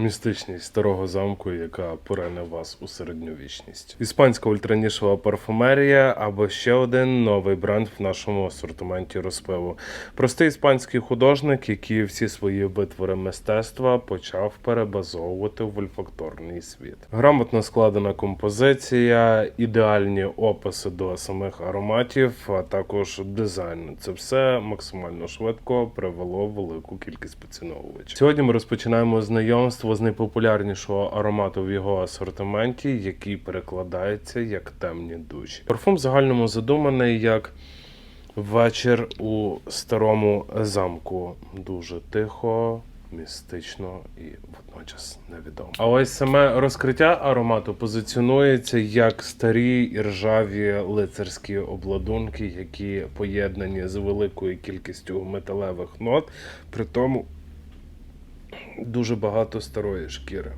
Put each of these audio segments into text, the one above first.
Містичність старого замку, яка порине вас у середньовічність. Іспанська ультранішова парфумерія або ще один новий бренд в нашому асортименті розпиву. Простий іспанський художник, який всі свої витвори мистецтва почав перебазовувати в ольфакторний світ. Грамотно складена композиція, ідеальні описи до самих ароматів, а також дизайн. Це все максимально швидко привело велику кількість поціновувачів. Сьогодні ми розпочинаємо знайомство з найпопулярнішого аромату в його асортименті, який перекладається як темні душі. Парфум в загальному задуманий як вечір у старому замку. Дуже тихо. Містично і водночас невідомо. А ось саме розкриття аромату позиціонується як старі і ржаві лицарські обладунки, які поєднані з великою кількістю металевих нот, при тому дуже багато старої шкіри.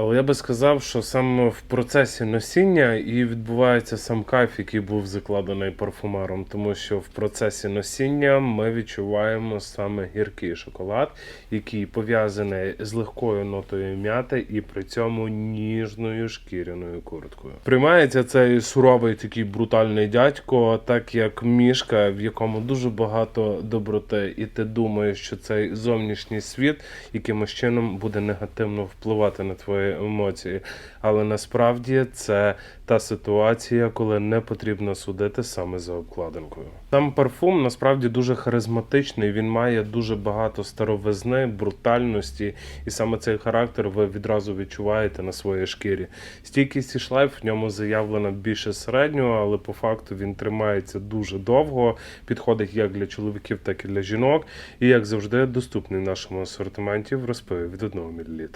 Але я би сказав, що саме в процесі носіння і відбувається сам кайф, який був закладений парфумером, тому що в процесі носіння ми відчуваємо саме гіркий шоколад, який пов'язаний з легкою нотою м'яти і при цьому ніжною шкіряною курткою. Приймається цей суровий такий брутальний дядько, так як мішка, в якому дуже багато доброти, і ти думаєш, що цей зовнішній світ якимось чином буде негативно впливати на твої емоції. Але насправді це та ситуація, коли не потрібно судити саме за обкладинкою. Сам парфум насправді дуже харизматичний. Він має дуже багато старовизни, брутальності, і саме цей характер ви відразу відчуваєте на своїй шкірі. Стійкість і шлейф в ньому заявлена більше середнього, але по факту він тримається дуже довго, підходить як для чоловіків, так і для жінок, і як завжди доступний в нашому асортименті в розпиві від 1 мл.